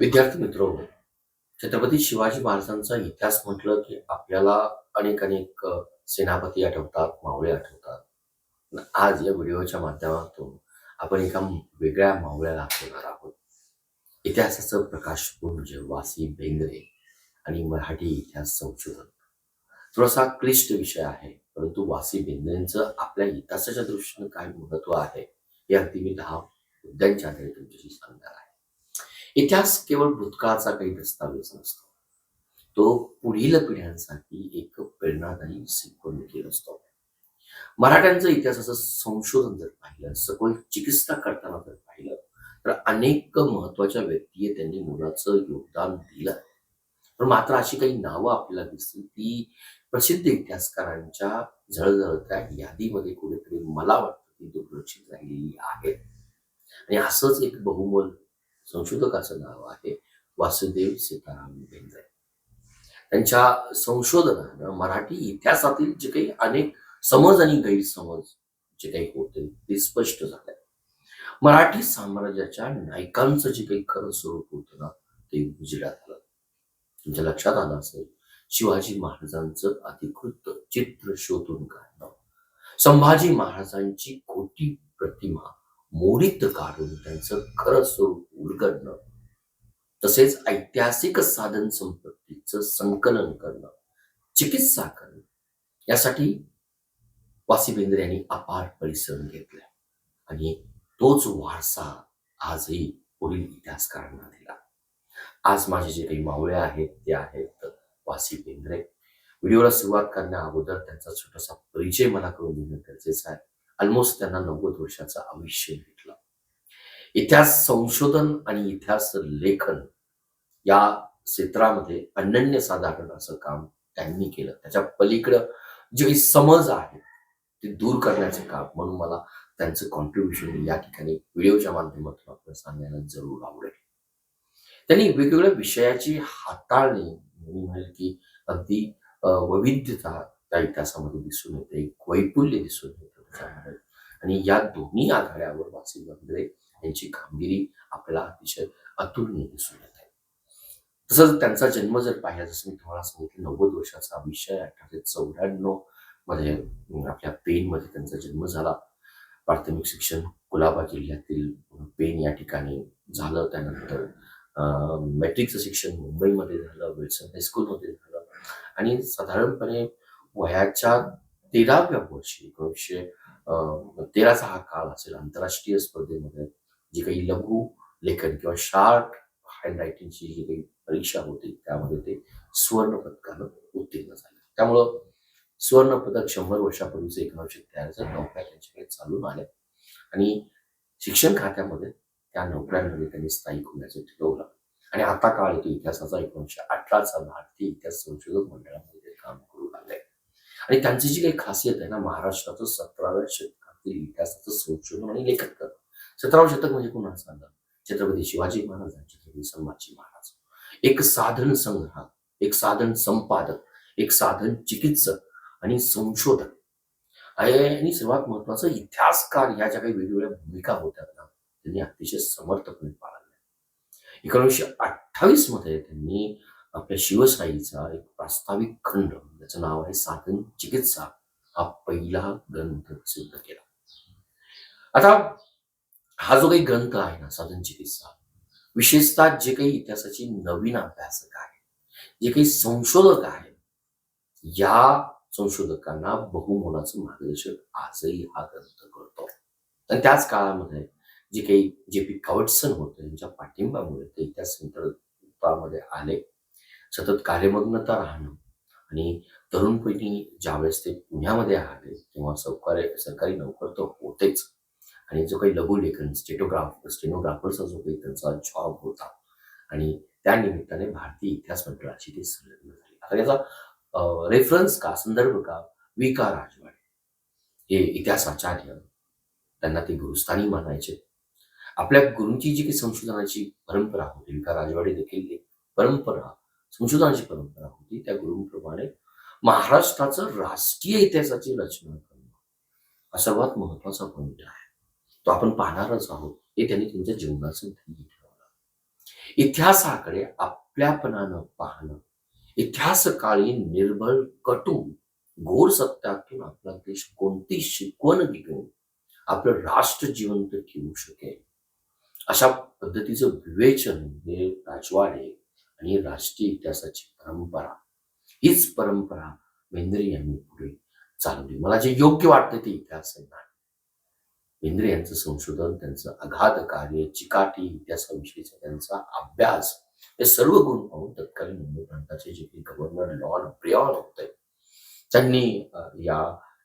विद्यार्थी मित्र छत्रपती शिवाजी महाराजांचा इतिहास म्हटलं की आपल्याला अनेक अनेक सेनापती आठवतात मावळे आठवतात. आज या व्हिडिओच्या माध्यमातून आपण एका वेगळ्या मावळ्याला आठवणार आहोत. इतिहासाचं प्रकाशपुंज वासी बेंद्रे आणि मराठी इतिहास संशोधन. थोडासा क्लिष्ट विषय आहे परंतु वासी बेंद्रेंचं आपल्या इतिहासाच्या दृष्टीनं काय महत्त्व आहे हे अगदी मी दहा मुद्द्यांच्या आधारे तुमच्याशी सांगणार आहे. इतिहास केवळ भूतकाळाचा काही दस्तावेज नसतो. तो पुढील पिढ्यांसाठी एक प्रेरणादायी शिकवणुकी असतो. मराठ्यांचं इतिहासाचं संशोधन जर पाहिलं सखोल चिकित्सा करताना जर पाहिलं तर अनेक महत्त्वाच्या व्यक्ती त्यांनी मुलाचं योगदान दिलं. पण मात्र अशी काही नावं आपल्याला दिसतील ती प्रसिद्ध इतिहासकारांच्या झळझळत्या यादीमध्ये कुठेतरी मला वाटतं ती दुर्लक्षित राहिलेली आहेत. आणि असंच एक बहुमोल संशोधकाचं नाव आहे वासुदेव सीताराम बेंद्रे त्यांच्या संशोधनानं मराठी इतिहासातील जे काही अनेक समज आणि गैरसमज जे काही होते ते स्पष्ट झाले. मराठी साम्राज्याच्या नायकांचं जे काही खरं स्वरूप होतं ना ते उजेडात आलं तुमच्या लक्षात आलं असेल शिवाजी महाराजांचं अधिकृत चित्र शोधून काढणं. संभाजी महाराजांची खोटी प्रतिमा मोडीत काढून त्यांचं खरं स्वरूप उलगडणं तसेच ऐतिहासिक साधन संपत्तीचं संकलन करणं चिकित्सा करणं यासाठी वासी बेंद्रे यांनी अपार परिश्रम घेतले आणि तोच वारसा आजही पुढील इतिहासकारांना दिला. आज माझे जे काही मावळे आहेत ते आहेत वासी बेंद्रे व्हिडिओला सुरुवात करण्या अगोदर त्यांचा छोटासा परिचय मला करून देणं गरजेचं आहे. ऑलमोस्ट त्यांना नव्वद वर्षाचं आयुष्य भेटलं. इतिहास संशोधन आणि इतिहास लेखन या क्षेत्रामध्ये अनन्य साधारण असं काम त्यांनी केलं. त्याच्या पलीकडं जे काही समज आहे ते दूर करण्याचे काम म्हणून मला त्यांचं कॉन्ट्रीब्युशन या ठिकाणी व्हिडिओच्या माध्यमातून आपल्याला सांगायला जरूर आवडेल. त्यांनी वेगवेगळ्या विषयाची हाताळणी मी म्हणेल की अगदी वैविध्यता त्या इतिहासामध्ये दिसून येते एक वैपुल्य दिसून येतं. त्याच्यामध्ये आणि या दोन्ही आघाड्यावर वासी बंद्रे यांची कामगिरी आपल्याला अतिशय अतुलनीय दिसून येत आहे. तसंच त्यांचा जन्म जर पाहिला जसं मी तुम्हाला सांगितलं नव्वद वर्षाचा विषय अठराशे चौऱ्याण्णवमध्ये आपल्या पेनमध्ये त्यांचा जन्म झाला. प्राथमिक शिक्षण कुलाबा जिल्ह्यातील पेन या ठिकाणी झालं. त्यानंतर मॅट्रिकचं शिक्षण मुंबईमध्ये झालं विल्सन हायस्कूलमध्ये झालं. आणि साधारणपणे वयाच्या तेराव्या वर्षी एकोणीसशे तेराचा हा काळ असेल आंतरराष्ट्रीय स्पर्धेमध्ये जी काही लघु लेखन किंवा शार्ट हँड रायटिंगची जी काही परीक्षा होती त्यामध्ये ते सुवर्ण पदकानं उत्तीर्ण झाले. त्यामुळं सुवर्ण पदक शंभर वर्षापूर्वीचे एकोणीसशे तेराच्या नोकऱ्या त्यांच्याकडे चालून आल्या. आणि शिक्षण खात्यामध्ये त्या नोकऱ्यांमध्ये त्यांनी स्थायिक होण्याचं ठरवलं. आणि आता काळ येतो इतिहासाचा. एकोणीसशे अठराचा भारतीय इतिहास संशोधक मंडळामध्ये ते आणि त्यांची जी काही खासियत आहे ना महाराष्ट्राचं सतराव्या शतकातील इतिहासाचं संशोधन आणि लेखक करणं. सतरावं शतक म्हणजे पुन्हा सांगा? छत्रपती शिवाजी महाराज आणि छत्रपती संभाजी महाराज. एक साधन संग्राहक एक साधन संपादक एक साधन चिकित्सक आणि संशोधक. आणि सर्वात महत्वाचं इतिहासकार या ज्या काही वेगवेगळ्या भूमिका होत्या ना त्यांनी अतिशय समर्थपणे पाळल्या. एकोणीसशे अठ्ठावीसमध्ये त्यांनी आपल्या शिवशाहीचा एक प्रास्ताविक खंड त्याचं नाव आहे साधन चिकित्सा हा पहिला ग्रंथ सिद्ध केला. आता हा जो काही ग्रंथ आहे ना साधन चिकित्सा विशेषतः जे काही इतिहासाची नवीन अभ्यासक आहे जे काही संशोधक आहेत या संशोधकांना बहुमोलाचं मार्गदर्शन आजही हा ग्रंथ करतो. आणि त्याच काळामध्ये जे काही जे पी कावटसन होते यांच्या पाठिंब्यामुळे ते इतिहास संदर्भामध्ये आले. सतत कार्यमग्नता राहणं. आणि तरुण पिढी ज्यावेळेस ते पुण्यामध्ये आले किंवा सरकारी सरकारी नोकर तर होतेच. आणि जो काही लघुलेखन स्टेटोग्राफ स्टेनोग्राफरचा जो काही त्यांचा जॉब होता आणि त्या निमित्ताने भारतीय इतिहास मंडळाची ते संलग्न झाले. आता याचा रेफरन्स का संदर्भ का? वि का. राजवाडे. हे इतिहासाचार्य त्यांना ते गुरुस्थानी मानायचे. आपल्या गुरूंची जी काही संशोधनाची परंपरा होती विका राजवाडे देखील एक परंपरा संशोधनाची परंपरा होती. त्या गुरुंप्रमाणे महाराष्ट्राचं राष्ट्रीय इतिहासाची रचना करणं हा सर्वात महत्त्वाचा पॉईंट आहे. तो आपण पाहणारच आहोत. हे त्यांनी त्यांच्या जीवनाचं ध्येय ठेवलं इतिहासाकडे आपल्यापणानं पाहणं इतिहासकालीन निर्बळ कटू घोर सत्यातून आपला देश कोणती शिकवण घेऊन आपलं राष्ट्र जिवंत ठेवू शकेल अशा पद्धतीचं विवेचन हे राजवाडे आणि राष्ट्रीय इतिहासाची परंपरा. हीच परंपरा बेंद्रे यांनी पुढे चालवली. मला जे योग्य वाटतं ते इतिहास नाही बेंद्रे यांचं संशोधन त्यांचं अगाध कार्य चिकाटी इतिहासाविषयीचा त्यांचा अभ्यास हे सर्व गुण पाहून तत्कालीन मुंबई प्रांताचे जे काही गव्हर्नर लॉर्ड ब्रियॉन होते त्यांनी या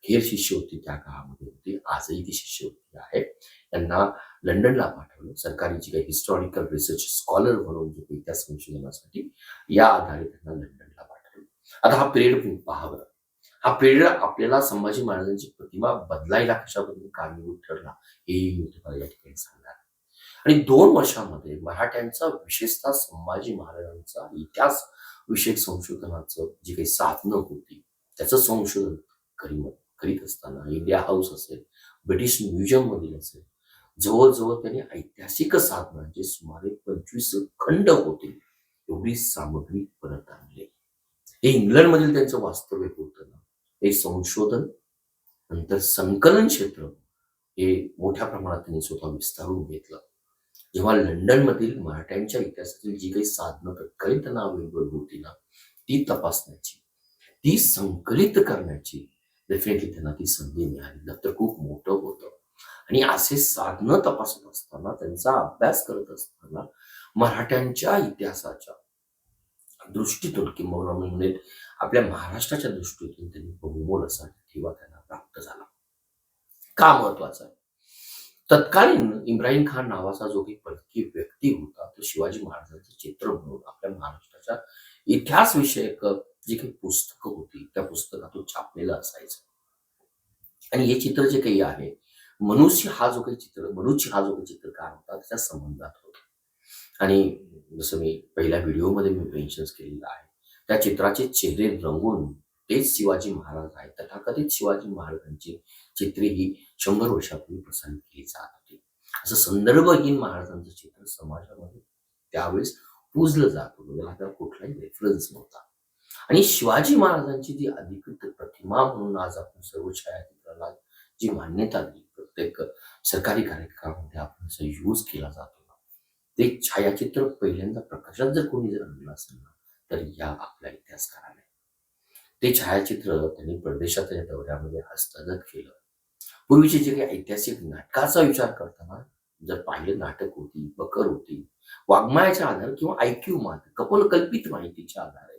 या हेर शिष्यवृत्ती त्या काळामध्ये होती. आजही ती शिष्यवृत्ती आहे. त्यांना लंडनला पाठवलं. सरकारी जी काही हिस्टॉरिकल रिसर्च स्कॉलर म्हणून जे इतिहास संशोधनासाठी या आधारे त्यांना लंडनला पाठवलं. आता हा पिरियड पाहावं हा पिरियड आपल्याला संभाजी महाराजांची प्रतिमा बदलायला कशाबद्दल कारणीभूत ठरला हे मी तुम्हाला या ठिकाणी सांगणार आहे. आणि दोन वर्षामध्ये मराठ्यांचा विशेषतः संभाजी महाराजांचा इतिहास विषयक संशोधनाचं जी काही साधनं होती त्याचं संशोधन करी करीत असताना इंडिया हाऊस असेल ब्रिटिश म्युझियम मधील असेल जवळजवळ त्यांनी ऐतिहासिक साधनांचे सुमारे पंचवीस खंड होते एवढी सामग्री परत आणली. हे इंग्लंडमधील त्यांचं वास्तव्य होतं ना. हे संशोधन नंतर संकलन क्षेत्र हे मोठ्या प्रमाणात त्यांनी स्वतः विस्तारून घेतलं. जेव्हा लंडनमधील मराठ्यांच्या इतिहासातील जी काही साधनं तत्कालीन त्यांना अवेलेबल होती ना ती तपासण्याची ती संकलित करण्याची डेफिनेटली त्यांना ती संधी मिळाली. तर खूप मोठं होतं. आणि असे साधनं तपासत असताना त्यांचा अभ्यास करत असताना मराठ्यांच्या इतिहासाच्या दृष्टीतून किंवा म्हणेल आपल्या महाराष्ट्राच्या दृष्टीतून त्यांनी बहुमोल असा ठेवा त्यांना प्राप्त झाला. का महत्त्वाचा आहे? तत्कालीन इम्राहिम खान नावाचा जो काही परकीय व्यक्ती होता तो शिवाजी महाराजांचं चित्र म्हणून आपल्या महाराष्ट्राच्या इतिहास विषयक जी काही पुस्तकं होती त्या पुस्तकातून छापलेलं असायचं. आणि हे चित्र जे काही आहे मनुष्य हा जो काही चित्र मनुष्य हा जो काही चित्रकार होता त्याच्या संबंधात होता. आणि जसं मी पहिल्या व्हिडिओमध्ये मी मेन्शन केलेलं आहे त्या चित्राचे चेहरे रंगून तेच शिवाजी महाराज आहेत. तथाकथित शिवाजी महाराजांची चित्रे ही शंभर वर्षापूर्वी प्रसारित केली जात होती. असं संदर्भहीन महाराजांचं चित्र समाजामध्ये त्यावेळेस पूजलं जात होतं. म्हणजे त्याला त्याला कुठलाही रेफरन्स नव्हता. आणि शिवाजी महाराजांची जी अधिकृत प्रतिमा म्हणून आज आपण सर्व छायाचित्राला जी मान्यता दिली प्रत्येक सरकारी कार्यक्रमामध्ये आपण असं यूज केला जातो ते छायाचित्र पहिल्यांदा प्रकाशात जर कोणी जर आणलं असेल ना तर या आपल्या इतिहासकाराने. ते छायाचित्र त्यांनी परदेशाच्या दौऱ्यामध्ये हस्तगत केलं. पूर्वीचे जे काही ऐतिहासिक नाटकाचा विचार करताना जर पाहिलं नाटक होती बकर होती वाङ्मयाच्या आधारे किंवा आयक्यू मात कपोलकल्पित माहितीच्या आधारे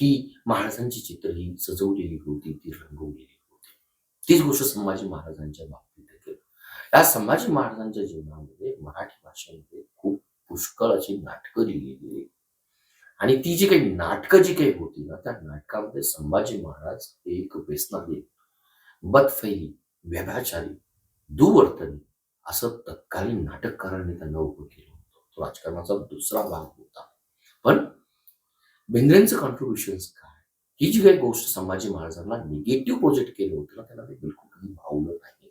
ही महाराजांची चित्र ही सजवलेली होती ती रंगवलेली होती. तीच गोष्ट संभाजी महाराजांच्या बाबतीत देखील. या संभाजी महाराजांच्या जीवनामध्ये मराठी भाषेमध्ये खूप पुष्कळ अशी नाटकं लिहिली गेली आणि ती जी काही नाटकं जी काही होती ना त्या नाटकामध्ये संभाजी महाराज एक व्यसनादी बदफैली व्यभाचारी दुवर्तनी असं तत्कालीन नाटककारांनी त्यांना उभं केलं होतं. तो राजकारणाचा दुसरा भाग होता. पण बेंद्रेंचं कॉन्ट्रीब्युशन काय? ही जी काही गोष्ट संभाजी महाराजांना निगेटिव्ह प्रोजेक्ट केलं होतं ना त्यांना ते बिलकुल भावलं नाही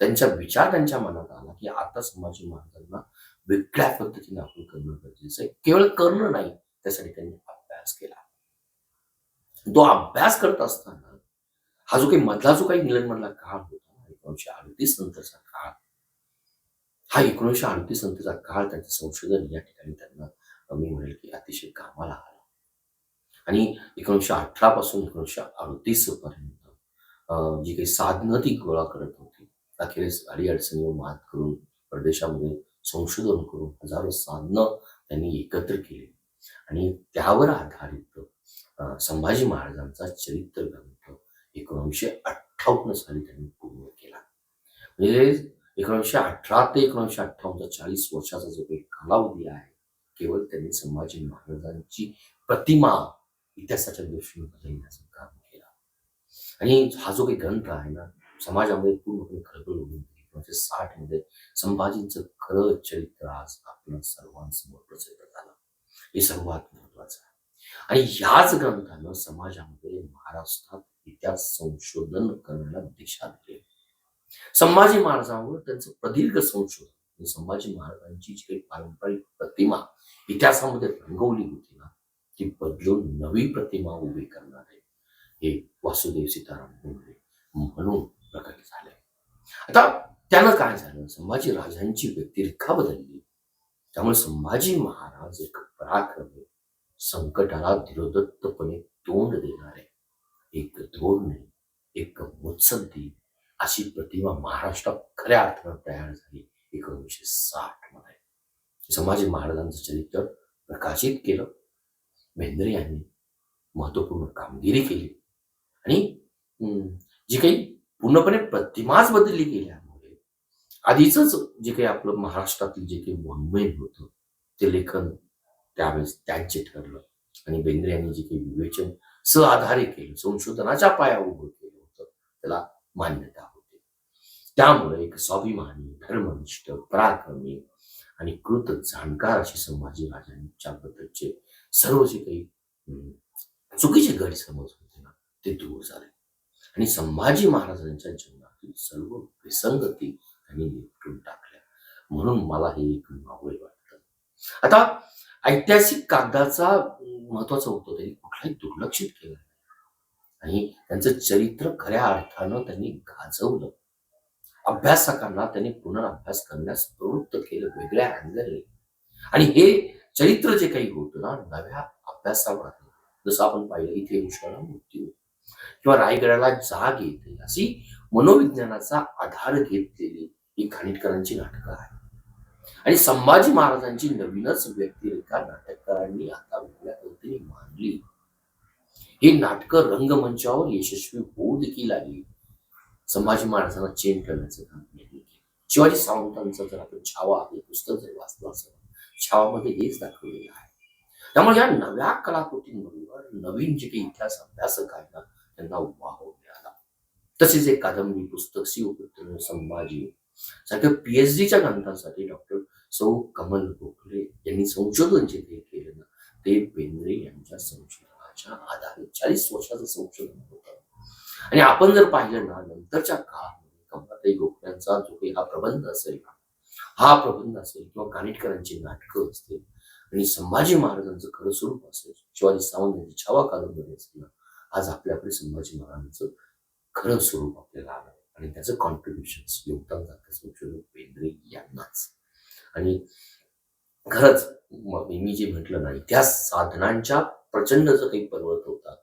त्यांचा विचार त्यांच्या मनात आला की आता संभाजी महाराजांना वेगळ्या पद्धतीने आपण करणं गरजेचं आहे. केवळ करणं नाही त्यासाठी त्यांनी अभ्यास केला. तो अभ्यास करत असताना हा जो काही मधला जो काही इंग्लंडमधला काळ होता एकोणीशे अडतीस नंतरचा काळ हा एकोणीशे अडतीस नंतरचा काळ त्यांचं संशोधन या ठिकाणी त्यांना मी म्हणेल की अतिशय कामाला आला. आणि एकोणीशे अठरा पासून एकोणीशे अडतीस पर्यंत अं, जी काही साधनं ती गोळा करत होती. अखेरीस अडी अडचणीवर मात करून परदेशामध्ये संशोधन करून हजारो साधनं त्यांनी एकत्र केली. आणि त्यावर आधारित संभाजी महाराजांचा चरित्र ग्रंथ एकोणीसशे अठ्ठावन्न साली त्यांनी पूर्ण केला. म्हणजे एकोणीसशे अठरा ते एकोणीसशे अठ्ठावन्नचा चाळीस वर्षाचा जो काही कालावधी आहे केवळ त्यांनी संभाजी महाराजांची प्रतिमा इतिहासाच्या दृष्टीने बदलण्याचं काम केलं आणि हा जो काही ग्रंथ आहे ना समाजामध्ये पूर्णपणे खळबळ उडून गेली एकोणीसशे साठमध्ये संभाजींचं खरं चरित्र आज आपल्या सर्वांसमोर प्रसिद्ध झालं हे सर्वात महत्वाचं आहे आणि ह्याच ग्रंथानं समाजामध्ये महाराष्ट्रात इतिहास संशोधन करण्याला दिशा दिली संभाजी महाराजांवर त्यांचं प्रदीर्घ संशोधन संभाजी महाराजांची जी काही पारंपरिक प्रतिमा इतिहासामध्ये रंगवली होती ना ती बदलून नवी प्रतिमा उभी करणारे हे वासुदेव सीताराम भोंगले म्हणून प्रकट झाले. आता त्यानं काय झालं? संभाजी राजांची व्यक्तिरेखा बदलली. त्यामुळे संभाजी महाराज एक पराक्रमी संकटाला धीरोदत्तपणे तोंड देणारे एक धोरणे एक मुत्सद्दी अशी प्रतिमा महाराष्ट्रात खऱ्या अर्थानं तयार झाली एकोणीसशे साठमध्ये. संभाजी महाराजांचं चरित्र प्रकाशित केलं. बेंद्रे यांनी महत्त्वपूर्ण कामगिरी केली. आणि जी काही पूर्णपणे प्रतिमाच बदलली गेल्यामुळे आधीच जे काही आपलं महाराष्ट्रातील जे काही मोनमेन होतं ते लेखन त्यावेळेस त्यांचे ठरलं. आणि बेंद्रे यांनी जे काही विवेचन सहआधारे केलं संशोधनाच्या पाया उभं केलं होतं त्याला मान्यता होती. त्यामुळे एक स्वाभिमानी धर्मनिष्ठ पराक्रमी आणि कृत जाणकार अशी संभाजी राजांच्या बद्दलचे सर्व जे काही चुकीचे गैरसमज होते ना ते दूर झाले. आणि संभाजी महाराजांच्या जीवनातील सर्व विसंगती त्यांनी निपटून टाकल्या. म्हणून मला हे एक मावळे वाटतं. आता ऐतिहासिक कागदाचा महत्त्वाचा महत्वाचं होतं त्यांनी कुठलाही दुर्लक्षित केलं आणि त्यांचं चरित्र खऱ्या अर्थानं त्यांनी गाजवलं. अभ्यासकांना त्यांनी पुनर्अभ्यास करण्यास प्रवृत्त केलं वेगळ्या अँगलने आणि हे चरित्र जे काही होतं ना नव्या अभ्यासावर आहे जसं आपण पाहिलं इथे उष्णाला मृत्यू किंवा रायगडाला जाग येते. अशी मनोविज्ञानाचा आधार घेतलेली ही खानिटकरांची नाटकं आहेत. आणि संभाजी महाराजांची नवीनच व्यक्तिरेखा नाटककारांनी आता वेगळ्या पद्धतीने मांडली. ही नाटकं रंगमंचावर यशस्वी होऊ देखील लागली संभाजी महाराजांना चेन करण्याचं काम शिवाजी सावंतांचा जर आपण छावा हे पुस्तक जर वाचलं असेल छावामध्ये हेच दाखवलेलं आहे त्यामुळे या नव्या कलाकृतींबरोबर नवीन जे काही इतिहास अभ्यासक आहेत ना त्यांना वाव मिळाला. तसेच एक कादंबरी पुस्तक शिवपुत्र संभाजी सारख्या पीएचडीच्या ग्रंथांसाठी डॉक्टर सौ कमल गोखले यांनी संशोधन जे काही केलं ना ते बेंद्रे यांच्या संशोधनाच्या आधारे चाळीस वर्षाचं संशोधन होतं. आणि आपण जर पाहिलं ना नंतरच्या काळामध्ये कमलाताई गोखल्यांचा जो काही हा प्रबंध असेल ना हा प्रबंध असेल किंवा कानिटकरांची नाटकं असतील आणि संभाजी महाराजांचं खरं स्वरूप असेल शिवाजी सावंत यांची छावा कादंबरी असेल ना आज आपल्याकडे संभाजी महाराजांचं खरं स्वरूप आपल्याला आलं आणि त्याचं कॉन्ट्रीब्युशन योगदान जातं बेंद्रे यांनाच. आणि खरंच मी जे म्हटलं ना इतिहास साधनांच्या प्रचंड जो काही पर्वत होता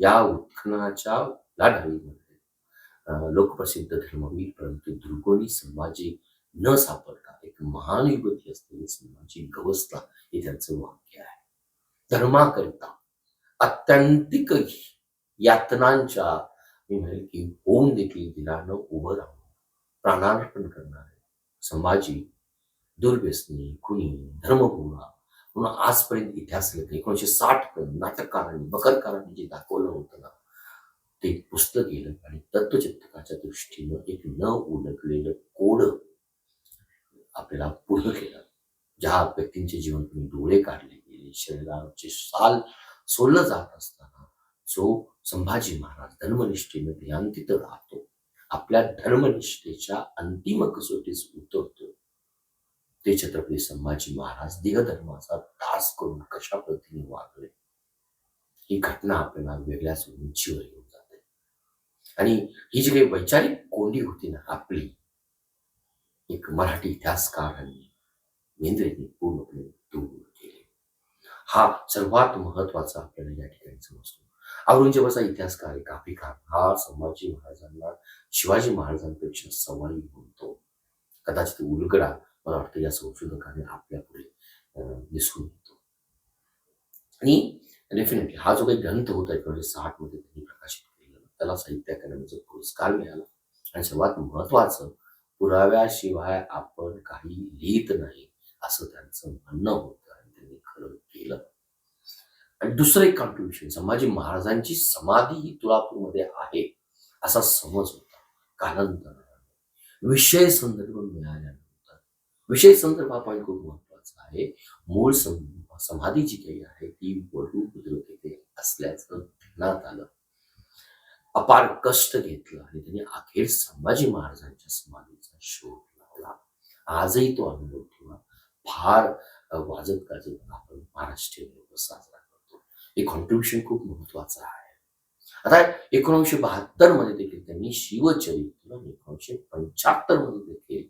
या उत्खननाच्या लाढावीमध्ये लोकप्रसिद्ध धर्मवीर परंतु दुर्गोणी संभाजी न सापडता एक महान युवती असलेली संभाजी गवस्था हे त्यांचं वाक्य आहे. धर्माकरिता अत्यंतिक यातनांच्या मी म्हणेल की होऊन देखील दिलानं उभं राहून प्राणार्पण करणारे संभाजी दुर्व्यसनी कुणी धर्मपूर्णा म्हणून आजपर्यंत इतिहास लिहित एकोणीशे साठ पर्यंत नाटककारांनी बकरकारांनी जे दाखवलं होतं ना ते पुस्तक गेलं आणि तत्वचित्तकाच्या दृष्टीनं एक न उलगलेलं कोड आपल्याला पूर्ण केलं. ज्या व्यक्तींचे जीवन तुम्ही डोळे काढले गेले शरीराचे साल सोडलं जात असताना जो संभाजी महाराज धर्मनिष्ठेने ध्यानतीत राहतो आपल्या धर्मनिष्ठेच्या अंतिम कसोटीस उतरतो. ते छत्रपती संभाजी महाराज देहधर्माचा दास करून कशा पद्धतीने वागले ही घटना आपल्याला वेगळ्याच उंचीवर घेऊन जाते. आणि ही जी काही वैचारिक कोंडी होती ना आपली एक मराठी इतिहासकारांनी मेंद्रेने पूर्णपणे दूर केले. हा सर्वात महत्त्वाचा आपल्याला या ठिकाणी समजतो. औरंगजेबाचा इतिहासकार आहे काफी खान हा संभाजी महाराजांना शिवाजी महाराजांपेक्षा सवाई म्हणतो कदाचित उलगडा मला वाटतं या संशोधकाने आपल्या पुढे दिसून येतो. आणि डेफिनेटली हा जो काही ग्रंथ होता एकोणीशे साठमध्ये त्यांनी प्रकाशित केलेला त्याला साहित्य अकादमीचा पुरस्कार मिळाला. आणि सर्वात महत्वाचं पुराव्याशिवाय आपण काही लिहित नाही असं त्यांचं म्हणणं होतं आणि त्यांनी खरं केलं. आणि दुसरं एक कॉन्ट्रीब्युशन संभाजी महाराजांची समाधी ही तुळापूरमध्ये आहे असा समज होता. कालांतराने विषय संदर्भ मिळाल्यानंतर विषय संदर्भ आपण खूप महत्त्वाचा आहे. मूळ समाधी जी काही आहे ती वडू बुद्रुक येथे असल्याचं ध्यानात आलं. अपार कष्ट घेतलं आणि त्यांनी अखेर संभाजी महाराजांच्या समाधीचा शोध लावला. आजही तो अनुभव ठेवा. फार वाजत गाजत आपण. महाराष्ट्रीय दिवस साजरा करतो. हे कॉन्ट्रीब्युशन खूप महत्वाचं आहे. आता एकोणीसशे बहात्तरमध्ये देखील त्यांनी शिवचरित्र आणि एकोणीसशे पंच्याहत्तरमध्ये देखील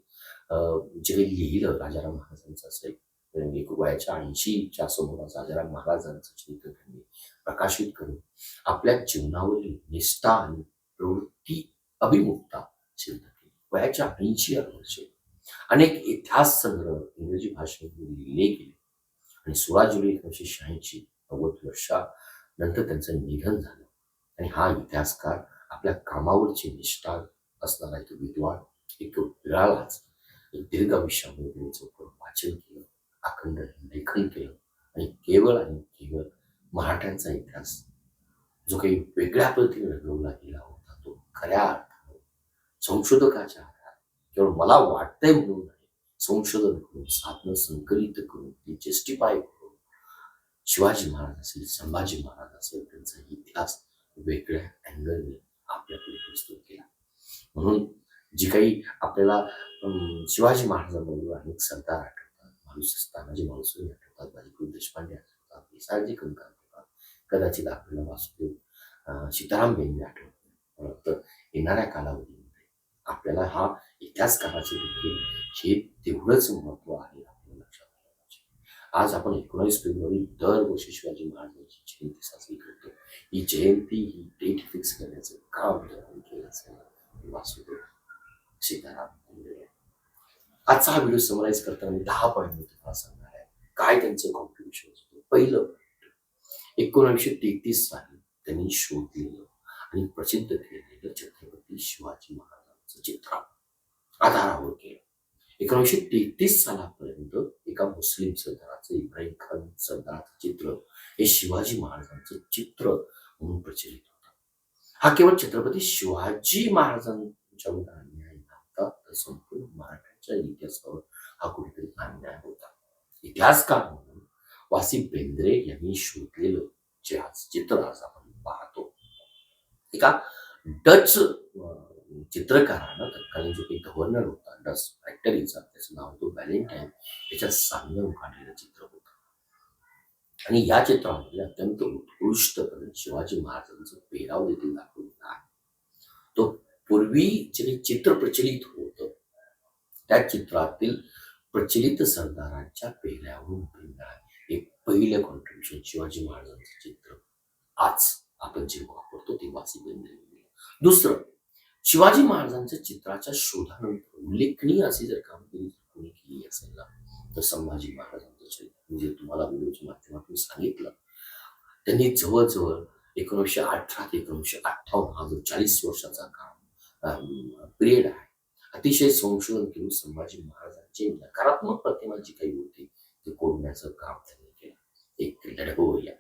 जे काही लिहिलं राजाराम महाराजांचं असेल त्यांनी एक वयाच्या ऐंशीच्या समोर राजाराम महाराजांचं चरित्र त्यांनी प्रकाशित करून आपल्या जीवनावरील निष्ठा आणि प्रवृत्ती अभिमुखता सिद्ध केली. वयाच्या ऐंशी वर्षे अनेक इतिहास संग्रह इंग्रजी भाषेमध्ये लिहिले गेले. आणि सोळा जुलै एकोणीसशे शहाऐंशी नव्वद वर्षानंतर त्यांचं निधन झालं. आणि हा इतिहासकार आपल्या कामावरची निष्ठा असणारा एक विद्वान एक विराळाच एक दीर्घ आयुष्यामध्ये त्यांचं वाचन केलं अखंड लेखन केलं आणि केवळ आणि केवळ मराठ्यांचा इतिहास. जो काही वेगळ्या पद्धतीने रंगवला गेला होता तो खऱ्या अर्थाने संशोधकाच्या आधारे केवळ मला वाटतंय म्हणून नाही संशोधन करून साधनं संकलित करून ती जस्टिफाय करून शिवाजी महाराज असेल संभाजी महाराज असेल त्यांचा इतिहास वेगळ्या अँगलने आपल्याकडे प्रस्तुत केला. म्हणून जी काही आपल्याला अं, शिवाजी महाराजांबरोबर अनेक सरदार आठवतात माणूस तानाजी माणूसही आठवतात बाजीकृत देशपांडे आठवतात विसारजी कंकाळ कदाचित आपल्याला वासुदेव अं, सीताराम बेंद्रे आठवतात तर येणाऱ्या कालावधीमध्ये आपल्याला हा इतिहासकाराचे देखील हे तेवढंच महत्त्व आहे आपल्या लक्षात आलं पाहिजे आज आपण एकोणीस फेब्रुवारी दरवर्षी शिवाजी महाराजांची जयंती साजरी करतो. ही जयंती ही डेट फिक्स करण्याचं काम जर आपण केलं असेल वासुदेव सीताराम आजचा हा व्हिडिओ समराईज करताना मी दहा पॉईंट मी तुम्हाला सांगणार आहे. काय त्यांचं कॉन्ट्रीब्युशन होतं पहिलं एकोणीसशे तेहतीस साली त्यांनी शोधलेलं आणि प्रसिद्ध केलेलं छत्रपती शिवाजी महाराजांचं चित्र. आधारावर केलं एकोणीसशे तेहतीस सालापर्यंत एका मुस्लिम सरदाराचं इब्राहिम खान सरदाराचं चित्र हे शिवाजी महाराजांचं चित्र म्हणून प्रचलित होतं. हा केवळ छत्रपती शिवाजी महाराजांच्या अन्याय नव्हता तर संपूर्ण मराठ्यांच्या इतिहासावर हा कुठेतरी अन्याय होता. इतिहासकार म्हणून वासी बेंद्रे यांनी शोधलेलं जे आज चित्र आज आपण पाहतो एका डच चित्रकारानं तत्कालीन जो काही गव्हर्नर होता डच फॅक्टरीचा त्याचं नाव होतं व्हॅलेंटाईन त्याच्या सांगून काढलेलं चित्र होतं आणि या चित्रामध्ये अत्यंत उत्कृष्टपणे शिवाजी महाराजांचं पेराव देखील दाखवलेला आहे तो पूर्वी जे चित्र प्रचलित होतं त्या चित्रातील प्रचलित सरदारांच्या पेहऱ्यावरून भिन्न आहे पहिलं कॉन्ट्रीब्युशन शिवाजी महाराजांचं चित्र. आज आपण जेव्हा वापरतो ते दुसरं शिवाजी महाराजांच्या चित्राच्या शोधानंतर उल्लेखनीय असे जर कामगिरी कोणी केली असेल ना तर संभाजी महाराजांचं चरित्र. म्हणजे तुम्हाला व्हिडिओच्या माध्यमातून सांगितलं त्यांनी जवळजवळ एकोणीसशे अठरा ते एकोणीसशे अठ्ठावन्न हा जो चाळीस वर्षाचा काम पिरियड आहे अतिशय संशोधन करून संभाजी महाराजांची नकारात्मक प्रतिमा जी काही होती ते कोडण्याचं काम त्यांनी एक लढवय्या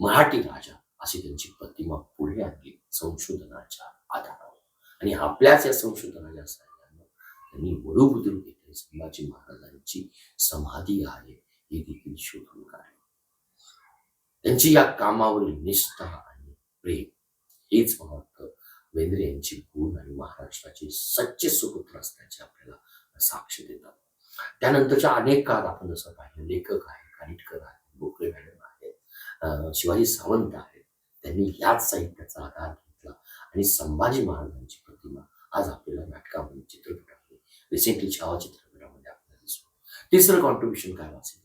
मराठी राजा अशी त्यांची प्रतिमा पुढे आणली संशोधनाच्या आधारावर. आणि आपल्याच या संशोधनाच्या सहाय्यानं त्यांनी वडूबुद्रुक येथे संभाजी महाराजांची समाधी आहे हे देखील शोधून काढले. त्यांची या कामावरील निष्ठा आणि प्रेम हेच मला वाटतं बेंद्रे यांची गुण आणि महाराष्ट्राचे सच्चे सुपुत्र असल्याचे आपल्याला साक्ष देतात. त्यानंतरच्या अनेक काळ आपण जसं पाहिलं लेखक आहे कानिटकर आहे बोकळे मॅडम आहेत शिवाजी सावंत आहेत. त्यांनी याच साहित्याचा आधार घेतला आणि संभाजी महाराजांची प्रतिमा आज आपल्याला नाटकामध्ये चित्रपटामध्ये रिसेंटली छावा चित्रपटामध्ये आपल्याला दिसतो. तिसरं कॉन्ट्रीब्युशन काय वाचेल?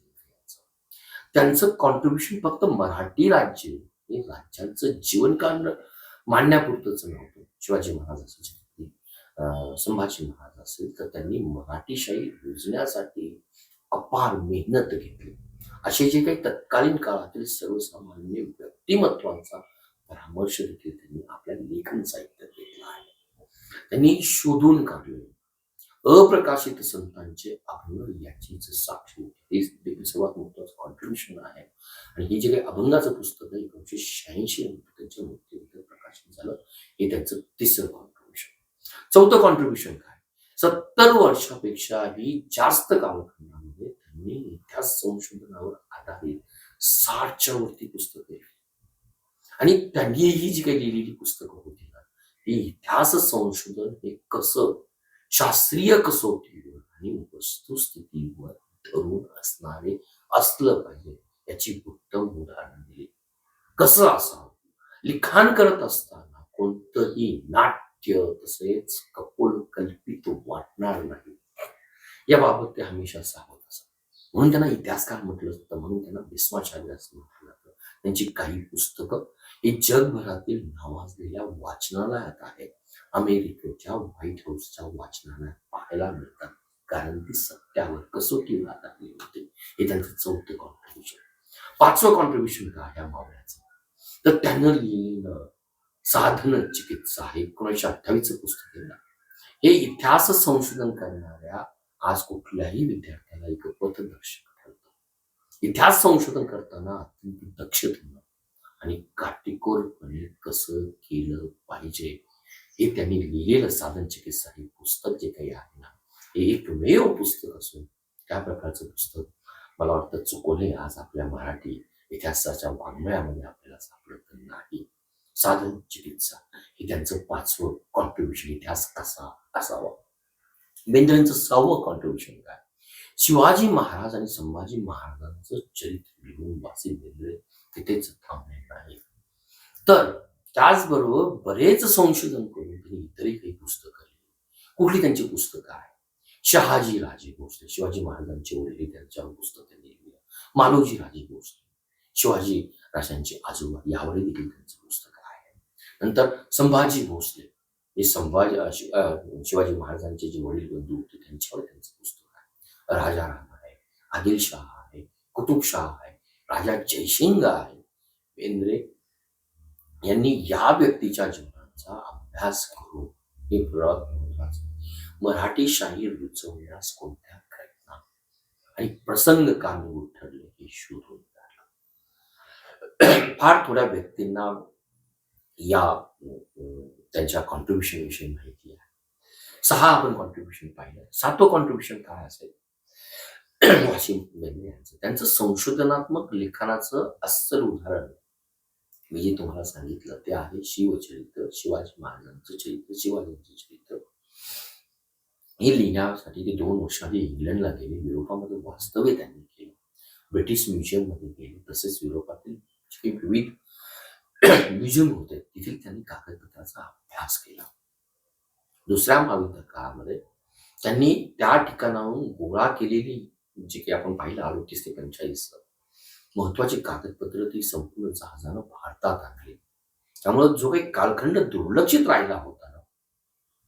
त्यांचं कॉन्ट्रीब्युशन फक्त मराठी राज्य हे राज्यांचं जीवनकांड मांडण्यापुरतंच नव्हतं. शिवाजी महाराज असेल संभाजी महाराज असेल तर त्यांनी मराठीशाही रुजण्यासाठी अपार मेहनत घेतली. असे जे काही तत्कालीन काळातील सर्वसामान्य व्यक्तिमत्वांचा परामर्श देखील त्यांनी आपल्या लेखन साहित्यात घेतला आहे. त्यांनी शोधून काढले. अप्रकाशित संतांचे अभंग याची साक्षी. हे देखील सर्वात महत्वाचं कॉन्ट्रीब्युशन आहे. आणि हे जे काही अभंगाचं पुस्तक आहे एकोणीसशे शहाऐंशी नंतर त्यांच्या मृत्यूनंतर प्रकाशित झालं हे त्यांचं तिसरं कॉन्ट्रीब्युशन चौथं कॉन्ट्रीब्युशन काय? सत्तर वर्षापेक्षाही जास्त काम करणार संशोधनावर आधारित साठच्या वरती पुस्तकं आणि त्यांनी ही जी काही लिहिलेली पुस्तकं होती ना ती इतिहास संशोधन हे कसं शास्त्रीय कसोटीवर आणि वस्तुस्थितीवर धरून असणारे असलं पाहिजे याची उत्तम उदाहरण दिली. कसं असावं? लिखाण करत असताना कोणतंही नाट्य तसेच कपोल कल्पित वाटणार नाही. याबाबत ते हमेशा सावध म्हणून त्यांना इतिहासकार म्हटलं जातं म्हणून त्यांना भीष्माचार्य असं म्हटलं जातं. त्यांची काही पुस्तकं ही जगभरातील नावाजलेल्या वाचनालयात आहेत. अमेरिकेच्या व्हाईट हाऊसच्या वाचनालयात पाहायला मिळतात. कारण ती सत्यावर कसोटीवर आधारली होती. हे त्यांचं चौथं कॉन्ट्रीब्युशन पाचवं कॉन्ट्रीब्युशन का ह्या मावळ्याचं? तर त्यानं लिहिलेलं साधन चिकित्सा हे एकोणीसशे अठ्ठावीसचं पुस्तक हे इतिहास संशोधन करणाऱ्या आज कुठल्याही विद्यार्थ्याला एक पथदर्शक ठरतं. इतिहास संशोधन करताना अत्यंत दक्ष होणं आणि काटेकोरपणे म्हणजे कसं केलं पाहिजे हे त्यांनी लिहिलेलं साधन चिकित्सा हे पुस्तक जे काही आहे ना हे एकमेव पुस्तक असून त्या प्रकारचं पुस्तक मला वाटतं चुकवले आज आपल्या मराठी इतिहासाच्या वाङ्मयामध्ये आपल्याला सापडत नाही. साधन चिकित्सा हे त्यांचं पाचवं कॉन्ट्रीब्युशन इतिहास कसा असावा? बेंद्रेंचं सहावं कॉन्ट्रीब्युशन काय? शिवाजी महाराज आणि संभाजी महाराजांचं चरित्र लिहून वासी बेंद्रे तिथेच थांबले नाही. तर त्याचबरोबर बरेच संशोधन करून त्यांनी इतरही काही पुस्तकं लिहिली. कुठली त्यांची पुस्तकं आहे शहाजी राजे भोसले शिवाजी महाराजांचे वडील त्यांच्यावर पुस्तक त्यांनी लिहिलं. मालोजी राजे भोसले शिवाजी राजांचे आजोबा यावर देखील त्यांचं पुस्तक आहे नंतर संभाजी भोसले हे संभाजी शिवाजी महाराजांचे जे वडील बंधू होते त्यांच्यावर त्यांचं पुस्तक आहे. राजा आहे आदिलशाह आहे कुतुबशाह आहे राजा जयसिंग आहे. बेंद्रे यांनी या व्यक्तीच्या जीवनाचा अभ्यास करून हे बृहत महत्वाचं मराठी शाही रुचवण्यास कोणत्या प्रयत्ना? आणि प्रसंग कारणीभूत ठरले हे शोधून काढलं. फार थोड्या व्यक्तींना या त्यांच्या कॉन्ट्रीब्युशन विषयी माहिती आहे. सहा आपण कॉन्ट्रीब्युशन पाहिलं. सातवं कॉन्ट्रीब्युशन काय असेल? वाशिम बेंद्रे यांचं त्यांचं संशोधनात्मक लिखाणाचं अस्सल उदाहरण मी जे तुम्हाला सांगितलं ते आहे शिवचरित्र शिवाजी महाराजांचं चरित्र शिवाजींचं चरित्र. हे लिहिण्यासाठी ते दोन वर्ष आधी इंग्लंडला गेले. युरोपामध्ये वास्तव्य त्यांनी केलं. ब्रिटिश म्युझियममध्ये गेले. तसेच युरोपातील काही विविध म्युझियम होते. तिथे त्यांनी कागदपत्राचा अभ्यास केला. दुसऱ्या महायुद्ध काळामध्ये त्यांनी त्या ठिकाणाहून गोळा केलेली जी की आपण पाहिलं अडोतीस ते पंचाळीस महत्वाची कागदपत्र ती संपूर्ण जहाजानं भारतात आणली. त्यामुळे जो काही कालखंड दुर्लक्षित राहिला होता ना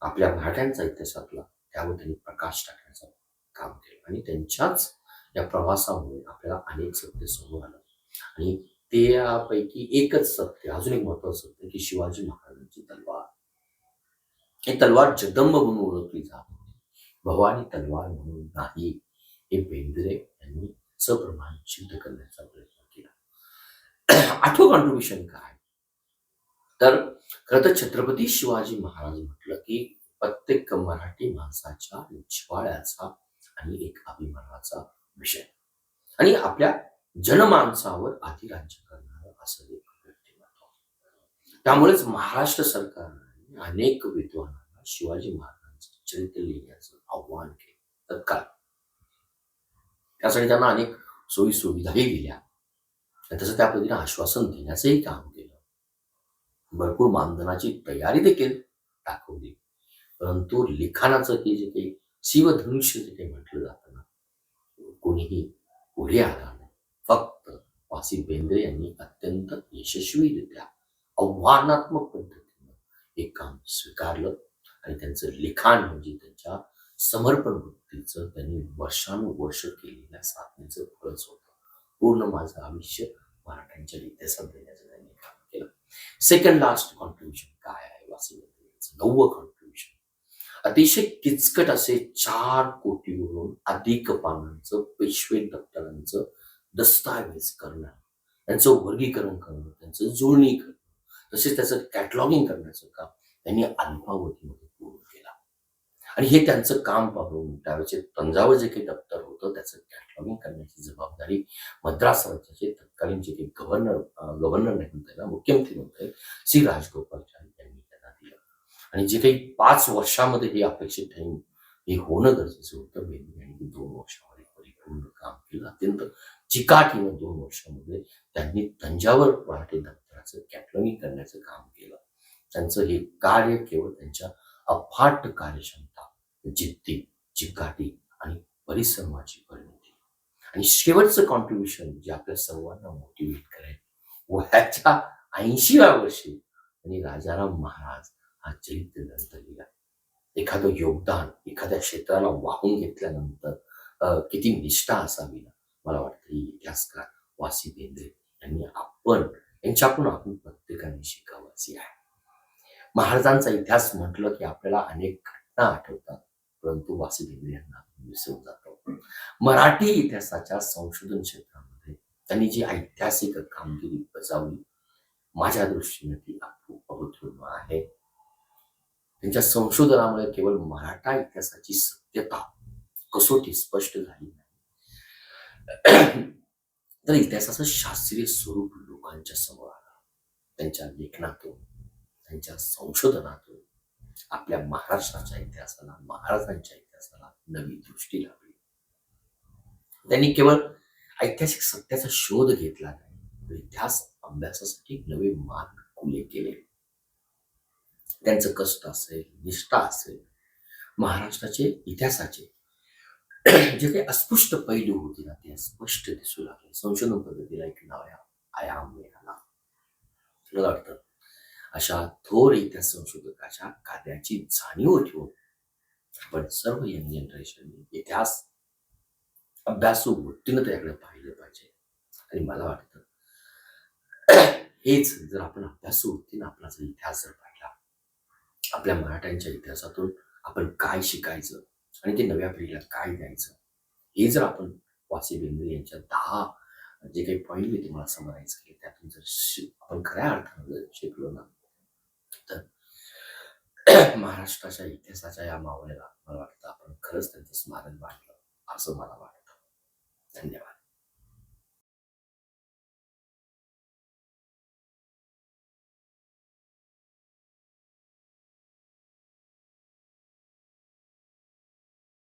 आपल्या मराठ्यांचा इतिहासातला त्यावर त्यांनी प्रकाश टाकण्याचं काम केलं. आणि त्यांच्याच या प्रवासामुळे आपल्याला अनेक सत्य समोर आलं. आणि त्यापैकी एकच सत्य अजून एक महत्वाचं सत्य की शिवाजी महाराजांची तलवार. ही तलवार जगदंब म्हणून ओळखली जात होती. भवानी तलवार म्हणून नाही हे बेंद्रे यांनी सप्रमाण सिद्ध करण्याचा प्रयत्न केला. आठवं कॉन्ट्रीब्युशन काय? तर खरं तर छत्रपती शिवाजी महाराज म्हटलं की प्रत्येक मराठी माणसाच्या जिव्हाळ्याचा आणि एक अभिमानाचा विषय. आणि आपल्या जनमानसावर अतिराज्य करणारं असं एक व्यक्तिमत्व त्यामुळेच महाराष्ट्र सरकारने अनेक विद्वानांना शिवाजी महाराजांचं चरित्र लिहिण्याचं आव्हान केलं. तत्काळ. त्यासाठी त्यांना अनेक सोयी सुविधाही दिल्या. तसं त्या पद्धतीने आश्वासन देण्याचंही काम केलं. भरपूर मानधनाची तयारी देखील दाखवली. परंतु लिखाणाचं ते जे काही शिवधनुष्य जे काही म्हटलं जातं ना कोणीही पुढे आला वासी बेंद्रे यांनी अत्यंत यशस्वीरित्या आव्हानात्मक पद्धतीनं हे काम स्वीकारलं आणि त्यांचं लिखाण म्हणजे त्यांच्या समर्पण वृत्तीचं त्यांनी वर्षानुवर्ष केलेल्या साधनेचं फळच होतं. पूर्ण माझं आयुष्य मराठ्यांच्या इतिहासात देण्याचं त्यांनी काम केलं. सेकंड लास्ट कॉन्ट्रीब्युशन काय आहे? वासी बेंद्रे नववं कॉन्ट्रीब्युशन अतिशय किचकट असे चार कोटीवरून अधिक पानांचं पेशवे दप्तरांचं दस्तावेज करणं त्यांचं वर्गीकरण करणं त्यांचं जुळणी करणं तसेच त्याचं कॅटलॉगिंग करण्याचं काम त्यांनी अल्पावधीमध्ये पूर्ण केलं. आणि हे त्यांचं काम पाहून त्यावेळेचे तंजावर जे काही दप्तर होतं त्याचं कॅटलॉगिंग करण्याची जबाबदारी मद्रास राज्याचे तत्कालीन जे काही गव्हर्नर गव्हर्नर नाही म्हणता मुख्यमंत्री म्हणता येईल श्री राजगोपालचारी यांनी त्यांना दिलं. आणि जे काही पाच वर्षामध्ये हे अपेक्षित ठेवून हे होणं गरजेचं होतं बेंद्रे यांनी दोन वर्षामध्ये परिपूर्ण काम केलं. अत्यंत चिकाटीनं दोन वर्षामध्ये त्यांनी तंजावर मराठी दप्तराचं कॅटलॉगिंग करण्याचं काम केलं. त्यांचं हे कार्य केवळ त्यांच्या अफाट कार्यक्षमता जिद्दी चिकाटी आणि परिश्रमाची परिणती. आणि शेवटचं कॉन्ट्रीब्युशन जे आपल्या सर्वांना मोटिवेट करेल वयाच्या ऐंशीव्या वर्षी आणि राजाराम महाराज हा चरित्र ग्रंथ लिहिला. एखादं योगदान एखाद्या क्षेत्राला वाहून घेतल्यानंतर अं, किती निष्ठा असावी ना. मला वाटतं ही इतिहासकार वासी बेंद्रे यांनी आपण यांच्याकडून आपण प्रत्येकाने शिकावासी आहे. महाराजांचा इतिहास म्हटलं की आपल्याला अनेक घटना आठवतात परंतु वासी बेंद्रे यांना विसरून जातो. मराठी इतिहासाच्या संशोधन क्षेत्रामध्ये त्यांनी जी ऐतिहासिक कामगिरी बजावली माझ्या दृष्टीने ती अभू- अभूतपूर्व आहे. त्यांच्या संशोधनामुळे केवळ मराठा इतिहासाची सत्यता कसोटी स्पष्ट झाली तर इतिहासाचं शास्त्रीय स्वरूप लोकांच्या समोर आलं. त्यांच्या लेखनातून त्यांच्या संशोधनातून आपल्या महाराष्ट्राच्या इतिहासाला महाराजांच्या इतिहासाला नवी दृष्टी लागली. त्यांनी केवळ ऐतिहासिक सत्याचा शोध घेतला नाही तर इतिहास अभ्यासासाठी नवे मार्ग खुले केले. त्यांचं कष्ट असेल निष्ठा असेल महाराष्ट्राचे इतिहासाचे जे काही अस्पृष्ट पैलू होते ना ते स्पष्ट दिसू लागले. संशोधन पद्धतीला एक नव्या आयाम मिळाला. मला वाटतं? अशा थोर इतिहास संशोधकाच्या कार्याची जाणीव ठेवून हो. आपण सर्व यंग जनरेशनने इतिहास अभ्यासू वृत्तीनं त्याकडे पाहिलं पाहिजे. आणि मला वाटतं हेच जर आपण अभ्यासू वृत्तीनं आपला जर इतिहास जर पाहिला आपल्या मराठ्यांच्या इतिहासातून आपण काय शिकायचं? आणि ते नव्या पिढीला काय द्यायचं? हे जर आपण वासी बेंद्रे यांच्या दहा जे काही पॉईंट मी तुम्हाला समराईज केले त्यातून जर आपण खऱ्या अर्थानं जर शिकलो ना तर महाराष्ट्राच्या इतिहासाच्या या मावळ्याला मला वाटतं आपण खरंच त्यांचं स्मारक बांधलं असं मला वाटतं. धन्यवाद.